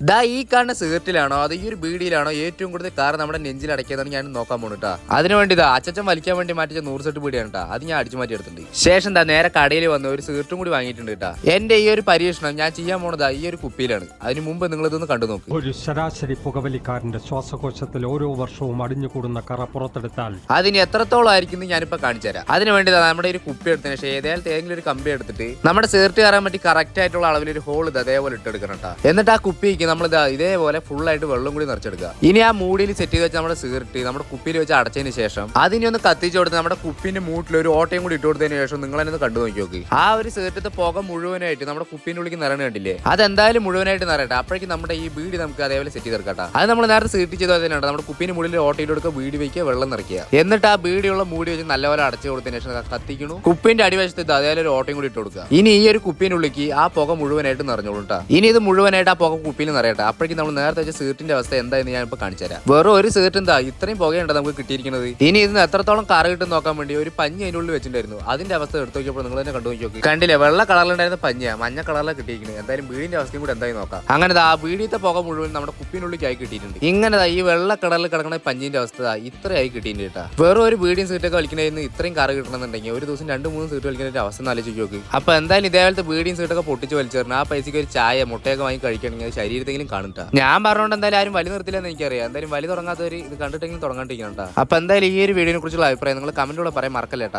ദാ ഈ കാണുന്ന സീർട്ടിലാണോ അത് ഈ ഒരു ബീഡിയിലാണോ ഏറ്റവും കൂടുതൽ കാർ നമ്മുടെ നെഞ്ചിൽ അടക്കിയതാണ് ഞാൻ നോക്കാൻ പോണിട്ടാ അതിന് വേണ്ടി ഇതാ അച്ഛൻ വലിക്കാൻ വേണ്ടി മാറ്റിച്ച നൂറ് സെറ്റ് ബീഡിയാണ് കേട്ടോ അത് ഞാൻ അടിച്ചു മാറ്റി എടുത്തിട്ടുണ്ട്. ശേഷം എന്താ നേരെ കടയിൽ വന്ന് ഒരു സീർട്ടും കൂടി വാങ്ങിയിട്ടുണ്ട് കേട്ടാ എന്റെ ഈ ഒരു പരീക്ഷണം ഞാൻ ചെയ്യാൻ പോണതാ ഈ ഒരു കുപ്പിയിലാണ്. അതിന് മുമ്പ് നിങ്ങൾ ഇതൊന്ന് കണ്ടു നോക്ക്. ഒരു ശരാശരി പുകവലിക്കാരന്റെ ശ്വാസകോശത്തിൽ ഓരോ വർഷവും അടിഞ്ഞു കൂടുന്ന കറ പുറത്തെടുത്താൽ അതിന് എത്രത്തോളം ആയിരിക്കും ഞാനിപ്പോ കാണിച്ചുതരാം അതിനു വേണ്ടി നമ്മുടെ ഒരു കുപ്പി എടുത്തതിന് ശേഷം ഏതായാലും ഏതെങ്കിലും ഒരു കമ്പി എടുത്തിട്ട് നമ്മുടെ സീർട്ട് കയറാൻ പറ്റി കറക്റ്റ് ആയിട്ടുള്ള അളവിൽ ഒരു ഹോൾ ഇത് അതേപോലെ ഇട്ടെടുക്കണം കേട്ടോ എന്നിട്ട് ആ കുപ്പിക്ക് നമ്മൾ ഇതാ ഇതേപോലെ ഫുൾ ആയിട്ട് വെള്ളം കൂടി നിറച്ചെടുക്കുക. ഇനി ആ മൂടിയിൽ സെറ്റ് ചെയ്ത് വെച്ച് നമ്മുടെ സീർട്ട് നമ്മുടെ കുപ്പിയിൽ വെച്ച് അടച്ചതിന് ശേഷം അതിനെ ഒന്ന് കത്തിച്ചു കൊടുത്ത് നമ്മുടെ കുപ്പിന്റെ മൂട്ടിൽ ഒരു ഓട്ടയും കൂടി ഇട്ട് കൊടുത്തതിന് ശേഷം നിങ്ങൾ തന്നെ കണ്ടു നോക്കി നോക്കി. ആ ഒരു സീർട്ടത്തെ പുക മുഴുവനായിട്ട് നമ്മുടെ കുപ്പിന്റെ ഉള്ളിൽ നിറയണ കണ്ടില്ലേ? അതെന്തായാലും മുഴുവനായിട്ട് നിറയട്ടെ. അപ്പോഴേക്കും നമ്മുടെ ഈ വീട് നമുക്ക് അതേപോലെ സെറ്റ് ചെയ്തെടുക്കട്ടെ അത് നമ്മൾ നേരത്തെ സീർട്ട് ചെയ്ത് തന്നെയാണ്. നമ്മുടെ കുപ്പിന്റെ മുകളിൽ ഓട്ടയിൽ കൊടുക്കുക വീട് വെക്കുക വെള്ളം നിറയ്ക്കുക. എന്നിട്ട് ആ വീടിയുള്ള മൂടി വെച്ച് നല്ലപോലെ അടച്ചു കൊടുത്തതിന് ശേഷം കത്തിക്കണു. കുപ്പിന്റെ അടിവശത്ത് അതേപോലെ ഒരു ഓട്ടയും കൂടി ഇട്ട് കൊടുക്കുക. ഇനി ഈ ഒരു കുപ്പിനുള്ളിലേക്ക് ആ പുക മുഴുവനായിട്ട് നിറഞ്ഞോളൂ ട്ടാ. ഇനി ഇത് മുഴുവനായിട്ട് ആ പുക കുപ്പിയിൽ നിറയട്ടെ അപ്പോഴേക്കും നമ്മൾ നേരത്തെ വെച്ച സീറ്റിന്റെ അവസ്ഥ എന്തായെന്ന് ഞാൻ ഇപ്പൊ കാണിച്ചു തരാം. വെറും ഒരു സീറ്റ് എന്താ? ഇത്രയും പുകയുണ്ട് നമുക്ക് കിട്ടിയിരിക്കുന്നത്? ഇനി ഇതിന് എത്രത്തോളം കറ കിട്ടും നോക്കാൻ വേണ്ടി ഒരു പഞ്ഞി അതിനുള്ളിൽ വെച്ചിട്ടുണ്ടായിരുന്നു. അതിന്റെ അവസ്ഥ എടുത്തു നോക്കിയപ്പോൾ നിങ്ങൾ തന്നെ കണ്ടു നോക്കി കണ്ടില്ല? വെള്ള കളറിലുണ്ടായിരുന്ന പഞ്ഞിയാ. മഞ്ഞ കളറിലാണ് കിട്ടിയിരിക്കുന്നത്. എന്തായാലും വീടിന്റെ അവസ്ഥയും കൂടെ എന്തായി നോക്കാം. അങ്ങനെ ആ വീടിത്തെ പുക മുഴുവൻ നമ്മുടെ കുപ്പിനുള്ളിൽ ആയി കിട്ടിയിട്ടുണ്ട്. ഇങ്ങനെ ഈ വെള്ള കളറിൽ കിടക്കുന്ന പഞ്ഞിന്റെ അവസ്ഥ ഇത്രയായി കിട്ടിയിട്ടുണ്ട് കേട്ടാ. വെറും ഒരു വീടിയും സീറ്റൊക്കെ കളിക്കുന്നതിന് ഇത്രയും കാറ് കിട്ടണമെന്നുണ്ടെങ്കിൽ ഒരു ദിവസം രണ്ട് മൂന്ന് സീറ്റ് കളിക്കുന്ന അവസ്ഥ ആലോചിച്ച് നോക്ക്. അപ്പൊ എന്തായാലും ഇതേപോലത്തെ വീടിയും സീറ്റൊക്കെ പൊട്ടിച്ച് വലിച്ചേർന്ന് ആ പൈസക്ക് ഒരു ചായ മുട്ടയൊക്കെ വാങ്ങി കഴിക്കണമെങ്കിൽ അത് ശരീരത്തെങ്കിലും കാണുക ഞാൻ പറഞ്ഞോണ്ട് എന്തായാലും ആരും വലി നിർത്തില്ലെന്ന് എനിക്കറിയാം. എന്തായാലും വലി തുടങ്ങാത്തവർ ഇത് കണ്ടിട്ടെങ്കിലും തുടങ്ങാണ്ടിരിക്കണം കേട്ടോ. അപ്പൊ എന്തായാലും ഈ ഒരു വീഡിയോനെ കുറിച്ചുള്ള അഭിപ്രായം നിങ്ങൾ കമന്റിലൂടെ പറയാൻ മറക്കല്ലേട്ടാ